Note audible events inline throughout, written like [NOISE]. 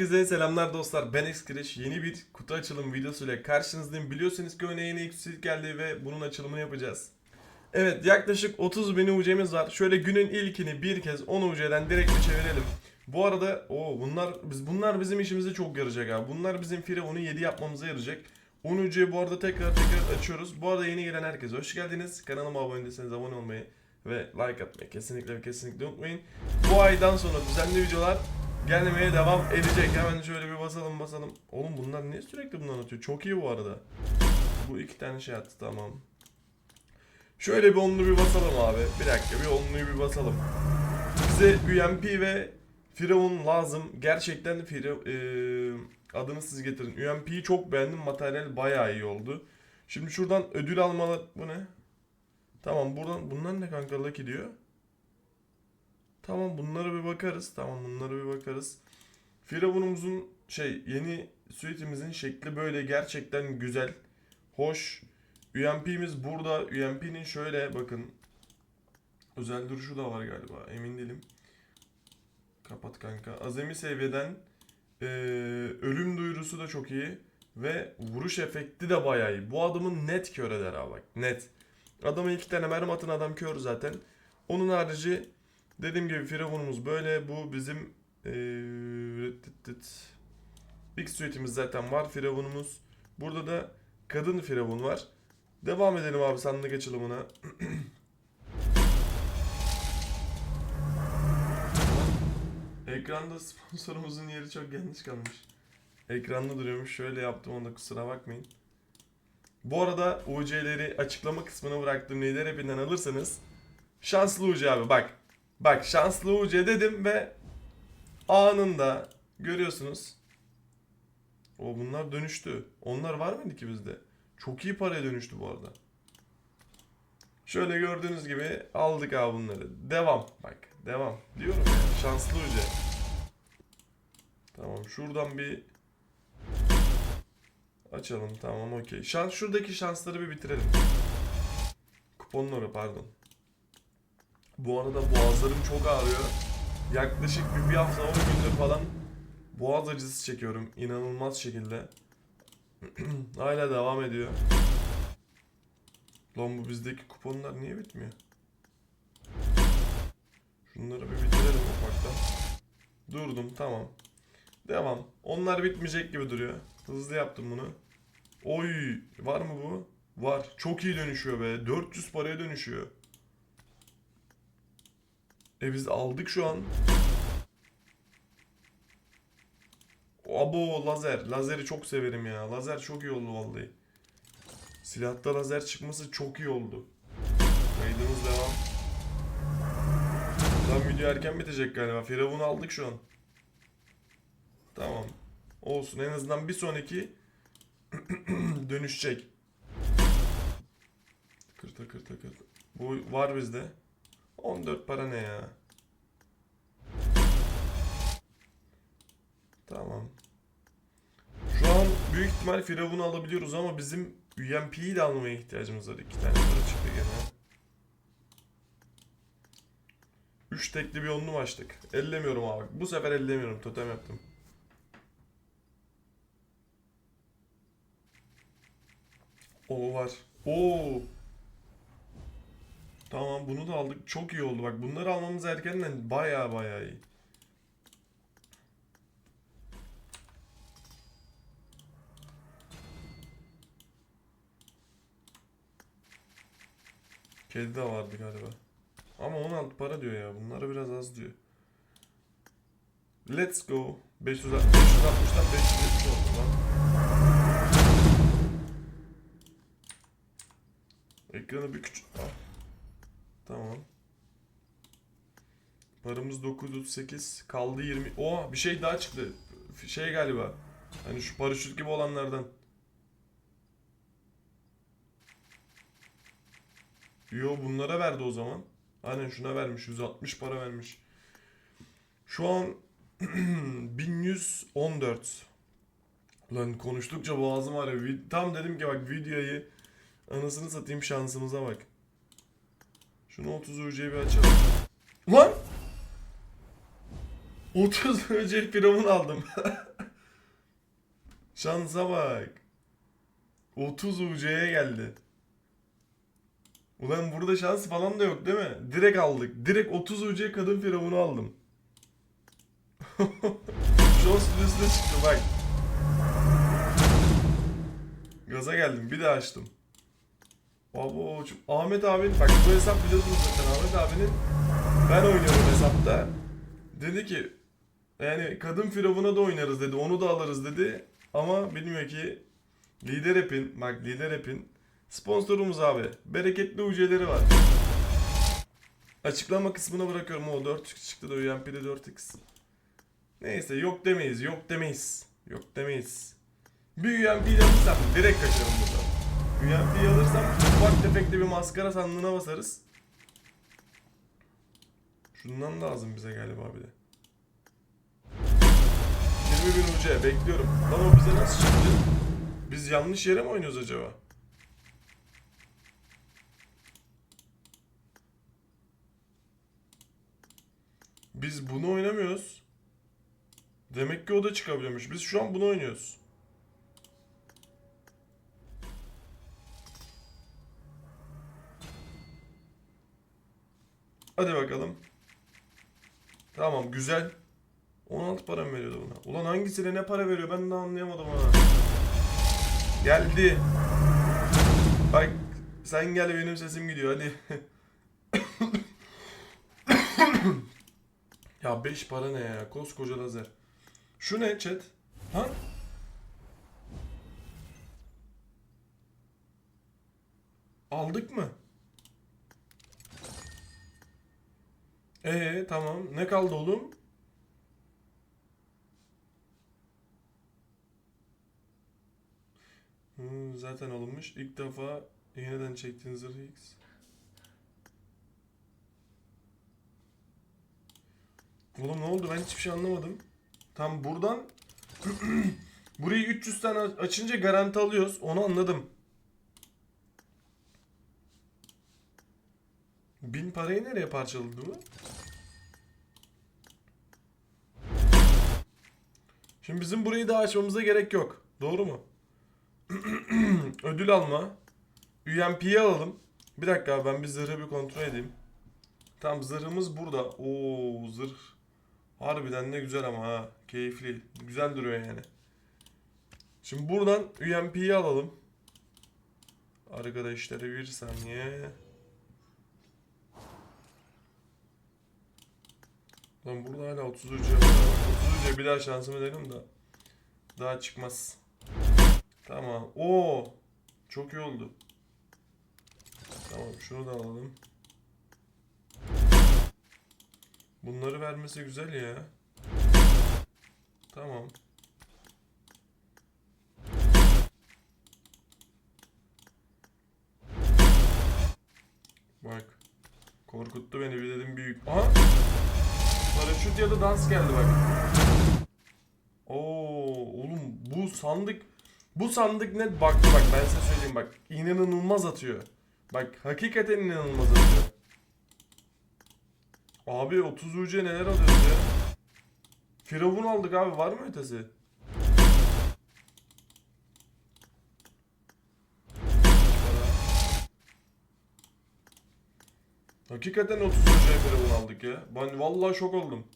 Herkese selamlar dostlar. Ben Xkiriş. Yeni bir kutu açılım videosuyla karşınızdayım. Biliyorsunuz ki oyuna yeni yükselik geldi ve bunun açılımını yapacağız. Evet yaklaşık 30 bin UC'miz var. Şöyle günün ilkini bir kez 10 UC'den direkt bir çevirelim. Bu arada o bunlar biz bunlar bizim işimize çok yarayacak abi. Bunlar bizim Firavun'u 7 yapmamıza yarayacak. 10 UC'yi bu arada tekrar tekrar açıyoruz. Bu arada yeni gelen herkese hoş geldiniz. Kanalıma abone değilseniz abone olmayı ve like atmayı kesinlikle ve kesinlikle unutmayın. Bu aydan sonra düzenli videolar gelmeye devam edecek. Hemen şöyle bir basalım basalım. Oğlum bunlar niye sürekli bundan atıyor? Çok iyi bu arada. Bu iki tane şey attı tamam. Şöyle bir onlu bir basalım abi. Bir dakika bir onluyu bir basalım. Bize UMP ve Firavun lazım. Gerçekten Firav eee, adını siz getirin. UMP'yi çok beğendim. Materyal bayağı iyi oldu. Şimdi şuradan ödül almalı. Bu ne? Tamam buradan bunlar ne kanka Lucky diyor. Tamam bunlara bir bakarız. Tamam bunlara bir bakarız. Firavunumuzun şey yeni suitimizin şekli böyle gerçekten güzel. Hoş. UMP'miz burada. UMP'nin şöyle bakın. Özel duruşu da var galiba. Emin değilim. Kapat kanka. Azami seviyeden eee, ölüm duyurusu da çok iyi. Ve vuruş efekti de bayağı iyi. Bu adamın net kör eder abi bak. Net. Adama iki tane mermi atın adam kör zaten. Onun harici Dediğim gibi Firavunumuz böyle. Bu bizim tıt. Big suite'imiz zaten var Firavunumuz. Burada da kadın Firavun var. Devam edelim abi sandık açılımına. [CLEARS THROAT] Ekranda sponsorumuzun yeri çok yanlış kalmış. Ekranda duruyormuş. Şöyle yaptım onda kusura bakmayın. Bu arada UC'leri açıklama kısmına bıraktığım neyler hepinden alırsanız şanslı UC abi bak. Bak şanslı UC dedim ve anında görüyorsunuz. O bunlar dönüştü. Onlar var mıydı ki bizde? Çok iyi paraya dönüştü bu arada. Şöyle gördüğünüz gibi aldık abi bunları. Devam. Bak devam. Diyorum ya şanslı UC. Tamam şuradan bir açalım tamam okey. Şans, şuradaki şansları bir bitirelim. Kuponları pardon. Bu arada boğazlarım çok ağrıyor. Yaklaşık bir, bir hafta 10 gündür falan boğaz acısı çekiyorum. inanılmaz şekilde. [CLEARS THROAT] Hala devam ediyor. Lan bu bizdeki kuponlar niye bitmiyor? Şunları bir bitirelim ufaktan. Durdum tamam. Devam. Onlar bitmeyecek gibi duruyor. Hızlı yaptım bunu. Oy var mı bu? Var. Çok iyi dönüşüyor be. 400 paraya dönüşüyor. E biz aldık şu an. Abo lazer. Lazeri çok severim ya. Lazer çok iyi oldu vallahi. Silahta lazer çıkması çok iyi oldu. Kaydımız devam. Lan video erken bitecek galiba. Firavun aldık şu an. Tamam. Olsun en azından bir sonraki [CLEARS THROAT] dönüşecek. Takır takır takır. Bu var bizde. 14 para ne ya? Tamam. Şu an büyük ihtimal Firavun'u alabiliyoruz ama bizim UMP'yi de almaya ihtiyacımız var. İki tane para çıktı gene. Üç tekli bir onlu açtık? Ellemiyorum abi. Bu sefer ellemiyorum. Totem yaptım. O var. Oo. Tamam bunu da aldık. Çok iyi oldu. Bak bunları almamız erkenden baya baya iyi. Kedi de vardı galiba. Ama 16 para diyor ya. Bunlara biraz az diyor. Let's go. 560 560'dan 570 oldu lan. Ekranı bir küçük... Ah. Tamam. Paramız 938. Kaldı 20. Oha bir şey daha çıktı. Şey galiba. Hani şu paraşüt gibi olanlardan. Yo bunlara verdi o zaman. Aynen şuna vermiş. 160 para vermiş. Şu an [CLEARS THROAT] 1114. Lan konuştukça boğazım ağrıyor. Tam dedim ki bak videoyu anasını satayım şansımıza bak. Şunu 30 UC'ye bir açalım. Lan! 30 UC firavun aldım. [LAUGHS] Şansa bak. 30 UC'ye geldi. Ulan burada şans falan da yok değil mi? Direkt aldık. Direkt 30 UC kadın firavunu aldım. [LAUGHS] Show stüdyosuna çıktı bak. Gaza geldim. Bir daha açtım. Abo, Ahmet abinin bak bu hesap biliyorsunuz zaten Ahmet abinin ben oynuyorum hesapta. Dedi ki yani kadın firavuna da oynarız dedi. Onu da alırız dedi. Ama bilmiyor ki Lider App'in bak Lider App'in sponsorumuz abi. Bereketli UC'leri var. Açıklama kısmına bırakıyorum o 4 çıktı da UMP'de 4x. Neyse yok demeyiz yok demeyiz. Yok demeyiz. Bir UMP'yi alırsam direkt kaçarım buradan. UMP'yi alırsam ufak tefek de bir maskara sandığına basarız. Şundan lazım bize galiba bir de. 20 bin UC bekliyorum. Lan o bize nasıl çıktı? Biz yanlış yere mi oynuyoruz acaba? Biz bunu oynamıyoruz. Demek ki o da çıkabiliyormuş. Biz şu an bunu oynuyoruz. Hadi bakalım. Tamam güzel. 16 para mı veriyordu buna? Ulan hangisine ne para veriyor ben de anlayamadım ha. Geldi. Bak sen gel benim sesim gidiyor hadi. [COUGHS] ya 5 para ne ya? Koskoca lazer. Şu ne chat? Ha? Aldık mı? Ee tamam. Ne kaldı oğlum? Hmm, zaten alınmış. İlk defa yeniden çektiğin zırhı X. Oğlum ne oldu? Ben hiçbir şey anlamadım. Tam buradan [CLEARS THROAT] burayı 300 tane açınca garanti alıyoruz. Onu anladım. Bin parayı nereye parçaladı bu? Şimdi bizim burayı daha açmamıza gerek yok. Doğru mu? [CLEARS THROAT] Ödül alma. UMP'yi alalım. Bir dakika abi, ben bir zırhı bir kontrol edeyim. Tam zırhımız burada. Oo zırh. Harbiden ne güzel ama ha. Keyifli. Güzel duruyor yani. Şimdi buradan UMP'yi alalım. Arkadaşlar bir saniye. Lan burada hala 30 ucu var. 30 ucu bir daha şansımı denedim da. Daha çıkmaz. Tamam. Oo. Çok iyi oldu. Tamam şunu da alalım. Bunları vermesi güzel ya. Tamam. Bak. Korkuttu beni bir dedim büyük. Aha. Paraşüt ya da dans geldi bak. Oo oğlum bu sandık bu sandık net baktı bak ben size söyleyeyim bak inanılmaz atıyor. Bak hakikaten inanılmaz atıyor. Abi 30 UC neler alıyoruz ya? Firavun aldık abi var mı ötesi? Hakikaten 30 UC Firavun aldık ya. Ben vallahi şok oldum.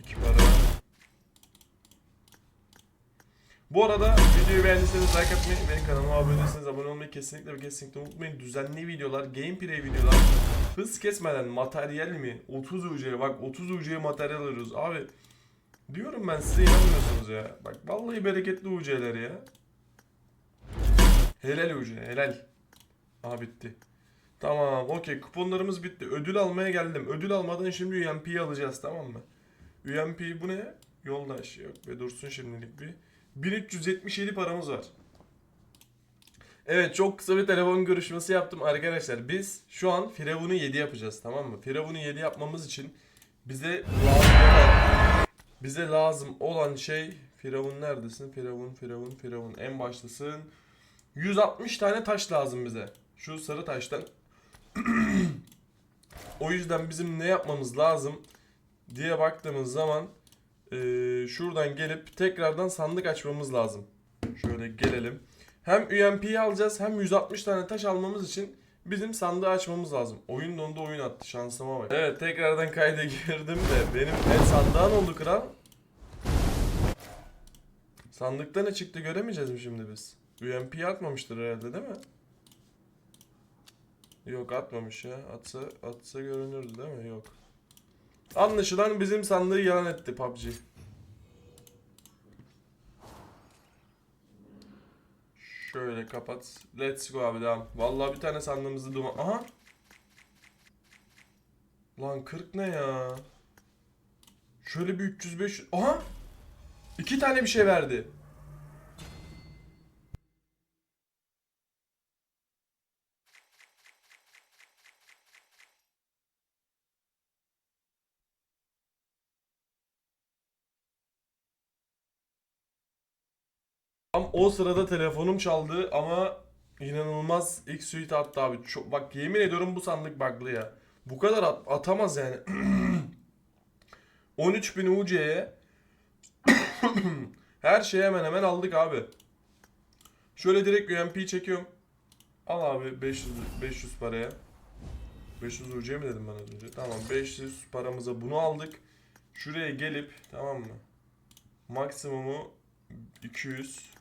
İki para. Bu arada videoyu beğendiyseniz like atmayı, benim kanalıma abone değilseniz abone olmayı kesinlikle ve kesinlikle unutmayın. Düzenli videolar, gameplay videolar, hız kesmeden materyal mi? 30 UC'ye bak 30 UC'ye materyal alıyoruz. Abi diyorum ben size inanmıyorsunuz ya. Bak vallahi bereketli UC'ler ya. Helal UC, helal. Aha bitti. Tamam okey kuponlarımız bitti. Ödül almaya geldim. Ödül almadan şimdi UMP'yi alacağız tamam mı? UMP bu ne? Yoldaş yok ve dursun şimdilik bir. 1377 paramız var. Evet çok kısa bir telefon görüşmesi yaptım arkadaşlar. Biz şu an Firavun'u 7 yapacağız tamam mı? Firavun'u 7 yapmamız için bize lazım olan, bize lazım olan şey Firavun neredesin? Firavun, Firavun, Firavun en baştasın. 160 tane taş lazım bize. Şu sarı taştan. [CLEARS THROAT] o yüzden bizim ne yapmamız lazım diye baktığımız zaman Ee, şuradan gelip tekrardan sandık açmamız lazım. Şöyle gelelim. Hem UMP'yi alacağız hem 160 tane taş almamız için bizim sandığı açmamız lazım. Oyun dondu oyun attı şansıma bak. Evet tekrardan kayda [LAUGHS] girdim de benim el sandığın oldu kral. Sandıkta ne çıktı göremeyeceğiz mi şimdi biz? UMP'yi atmamıştır herhalde değil mi? Yok atmamış ya. Atsa, atsa görünürdü değil mi? Yok. Anlaşılan bizim sandığı yalan etti PUBG. Şöyle kapat. Let's go abi devam. Vallahi bir tane sandığımızı duman... Aha! Lan 40 ne ya? Şöyle bir 305... Aha! İki tane bir şey verdi. Tam o sırada telefonum çaldı ama inanılmaz ilk suite attı abi. Çok, bak yemin ediyorum bu sandık bug'lı ya. Bu kadar at- atamaz yani. [CLEARS THROAT] 13.000 UC'ye [CLEARS THROAT] her şeyi hemen hemen aldık abi. Şöyle direkt UMP çekiyorum. Al abi 500 500 paraya. 500 UC mi dedim ben az önce? Tamam 500 paramıza bunu aldık. Şuraya gelip tamam mı? Maksimumu 200.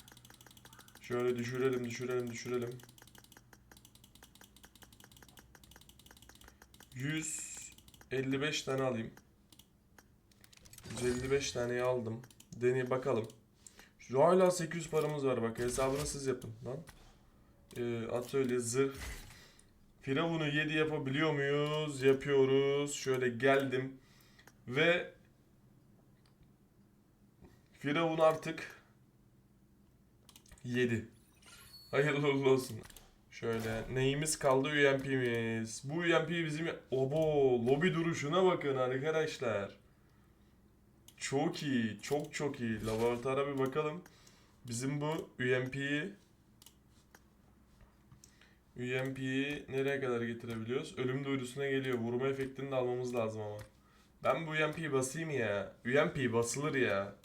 Şöyle düşürelim, düşürelim, düşürelim. 155 tane alayım. 155 taneyi aldım. Deney bakalım. Şu hala 800 paramız var bak hesabını siz yapın lan. Ee, atölye zırh. Firavunu 7 yapabiliyor muyuz? Yapıyoruz. Şöyle geldim. Ve Firavun artık 7. Hayırlı uğurlu olsun. Şöyle neyimiz kaldı UMP'miz. Bu UMP bizim obo lobi duruşuna bakın arkadaşlar. Çok iyi. Çok çok iyi. Laboratuvara bir bakalım. Bizim bu UMP'yi UMP'yi nereye kadar getirebiliyoruz? Ölüm duyurusuna geliyor. Vurma efektini de almamız lazım ama. Ben bu UMP'yi basayım ya. UMP basılır ya.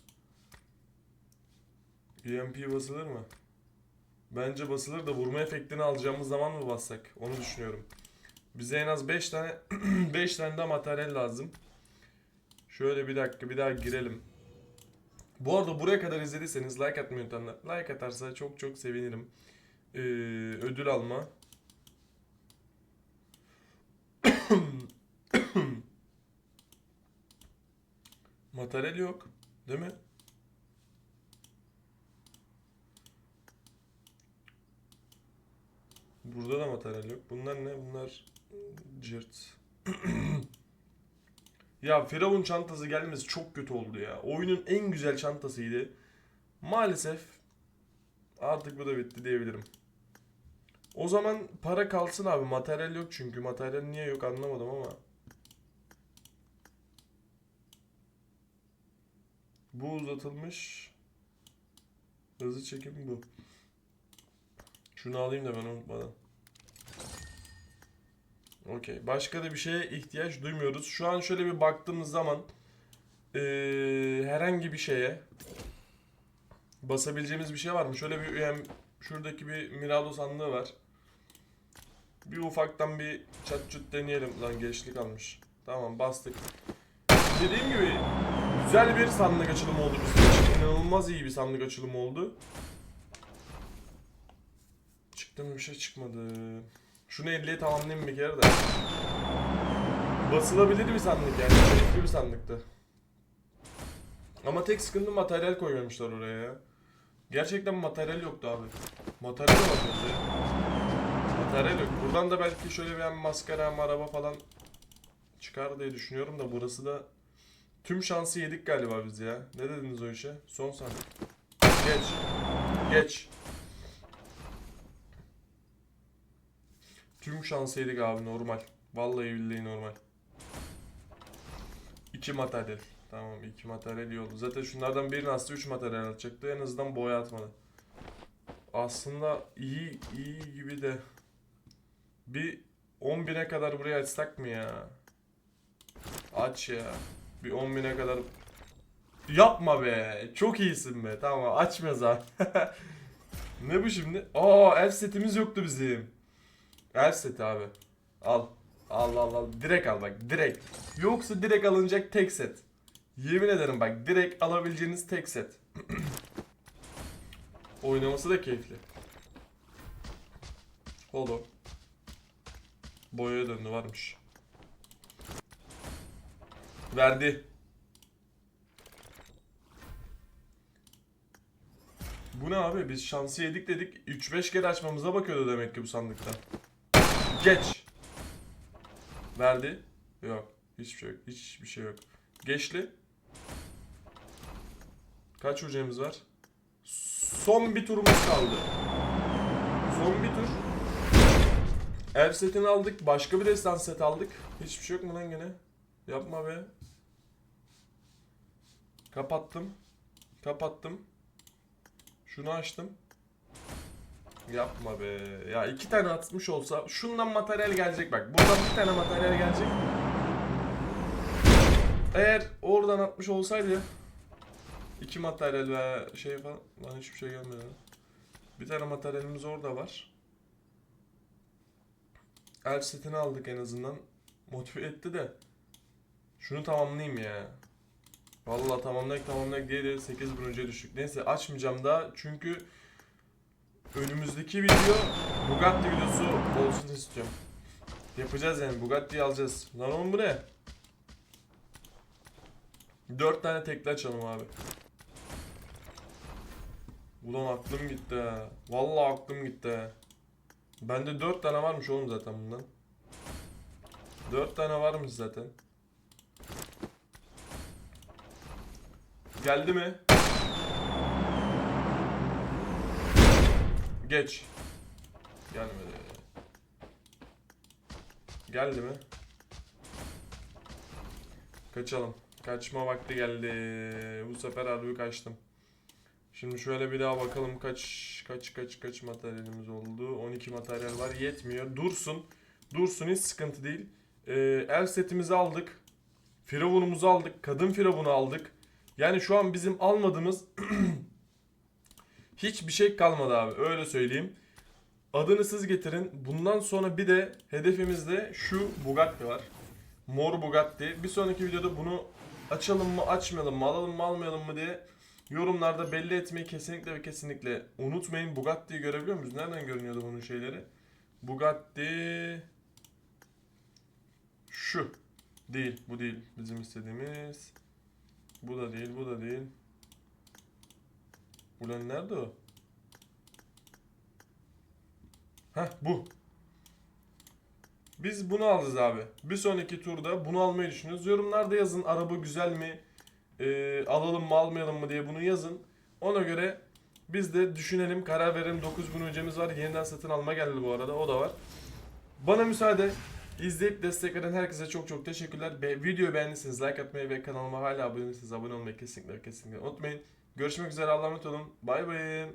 UMP basılır mı? Bence basılır da vurma efektini alacağımız zaman mı bassak? Onu düşünüyorum. Bize en az 5 tane [CLEARS THROAT] 5 tane de materyal lazım. Şöyle bir dakika bir daha girelim. Bu arada buraya kadar izlediyseniz like atmayı unutmayın. Like atarsa çok çok sevinirim. Ee, ödül alma. [CLEARS THROAT] Materyal yok. Değil mi? Burada da materyal yok. Bunlar ne? Bunlar cırt. [CLEARS THROAT] ya Firavun çantası gelmesi çok kötü oldu ya. Oyunun en güzel çantasıydı. Maalesef artık bu da bitti diyebilirim. O zaman para kalsın abi. Materyal yok çünkü. Materyal niye yok anlamadım ama. Bu uzatılmış. Hızlı çekim bu. Şunu alayım da ben unutmadan. Okey. Başka da bir şeye ihtiyaç duymuyoruz. Şu an şöyle bir baktığımız zaman eee, herhangi bir şeye basabileceğimiz bir şey var mı? Şöyle bir UM, şuradaki bir Mirado sandığı var. Bir ufaktan bir çat çut deneyelim. Lan geçlik almış. Tamam bastık. Dediğim gibi güzel bir sandık açılımı oldu bizim için. İnanılmaz iyi bir sandık açılımı oldu. Çıktı mı bir şey çıkmadı. Şunu 50'ye tamamlayayım bir kere de. Basılabilir bir sandık yani. Keyifli bir sandıktı. Ama tek sıkıntı materyal koymamışlar oraya ya. Gerçekten materyal yoktu abi. Materyal bakıyoruz ya. Materyal yok. Buradan da belki şöyle bir maskara araba falan çıkar diye düşünüyorum da burası da tüm şansı yedik galiba biz ya. Ne dediniz o işe? Son sandık. Geç. Geç. Tüm şansı yedik abi normal. Vallahi billahi normal. İki materyal. Tamam iki materyal iyi oldu. Zaten şunlardan birini aslında 3 materyal atacaktı. En azından boya atmadı. Aslında iyi iyi gibi de bir 10.000'e kadar buraya açsak mı ya? Aç ya. Bir 10.000'e kadar Yapma be. Çok iyisin be. Tamam açmıyoruz [LAUGHS] abi. ne bu şimdi? Aa elf setimiz yoktu bizim. Elf seti abi. Al. Al al al. Direkt al bak. Direkt. Yoksa direkt alınacak tek set. Yemin ederim bak. Direkt alabileceğiniz tek set. [CLEARS THROAT] Oynaması da keyifli. Holo. Boyaya döndü varmış. Verdi. Bu ne abi? Biz şansı yedik dedik. 3-5 kere açmamıza bakıyordu demek ki bu sandıkta. Geç. Verdi. Yok. Hiçbir şey yok. Hiçbir şey yok. Geçli. Kaç hocamız var? Son bir turumuz kaldı. Son bir tur. Ev setini aldık. Başka bir destan set aldık. Hiçbir şey yok mu lan gene? Yapma be. Kapattım. Kapattım. Şunu açtım. Yapma be. Ya iki tane atmış olsa şundan materyal gelecek bak. Buradan bir tane materyal gelecek. Eğer oradan atmış olsaydı iki materyal veya şey falan lan hiçbir şey gelmedi. Bir tane materyalimiz orada var. Elf setini aldık en azından. Motive etti de. Şunu tamamlayayım ya. Vallahi tamamlayık tamamlayık diye de 8000 önce düştük. Neyse açmayacağım daha çünkü önümüzdeki video Bugatti videosu olsun istiyorum. Yapacağız yani Bugatti'yi alacağız. Lan oğlum bu ne? 4 tane tekli açalım abi. Ulan aklım gitti ha. Vallahi aklım gitti ha. Bende 4 tane varmış oğlum zaten bundan. 4 tane varmış zaten. Geldi mi? Geç. Gelmedi. Geldi mi? Kaçalım. Kaçma vakti geldi. Bu sefer harbi kaçtım. Şimdi şöyle bir daha bakalım kaç kaç kaç kaç materyalimiz oldu. 12 materyal var. Yetmiyor. Dursun. Dursun hiç sıkıntı değil. Ee, el setimizi aldık. Firavunumuzu aldık. Kadın firavunu aldık. Yani şu an bizim almadığımız [CLEARS THROAT] hiçbir şey kalmadı abi. Öyle söyleyeyim. Adını siz getirin. Bundan sonra bir de hedefimizde şu Bugatti var. Mor Bugatti. Bir sonraki videoda bunu açalım mı açmayalım mı alalım mı almayalım mı diye yorumlarda belli etmeyi kesinlikle ve kesinlikle unutmayın. Bugatti'yi görebiliyor muyuz? Nereden görünüyordu bunun şeyleri? Bugatti şu değil. Bu değil. Bizim istediğimiz. Bu da değil. Bu da değil. Ulan nerede o? Heh bu. Biz bunu alacağız abi. Bir sonraki turda bunu almayı düşünüyoruz. Yorumlarda yazın araba güzel mi? Ee, alalım mı almayalım mı diye bunu yazın. Ona göre biz de düşünelim karar verelim. 9000 öncemiz var. Yeniden satın alma geldi bu arada. O da var. Bana müsaade. İzleyip destek veren herkese çok çok teşekkürler. Be videoyu beğendiyseniz like atmayı ve kanalıma hala abone değilseniz abone olmayı kesinlikle kesinlikle unutmayın. Görüşmek üzere Allah'a emanet olun. Bay bay.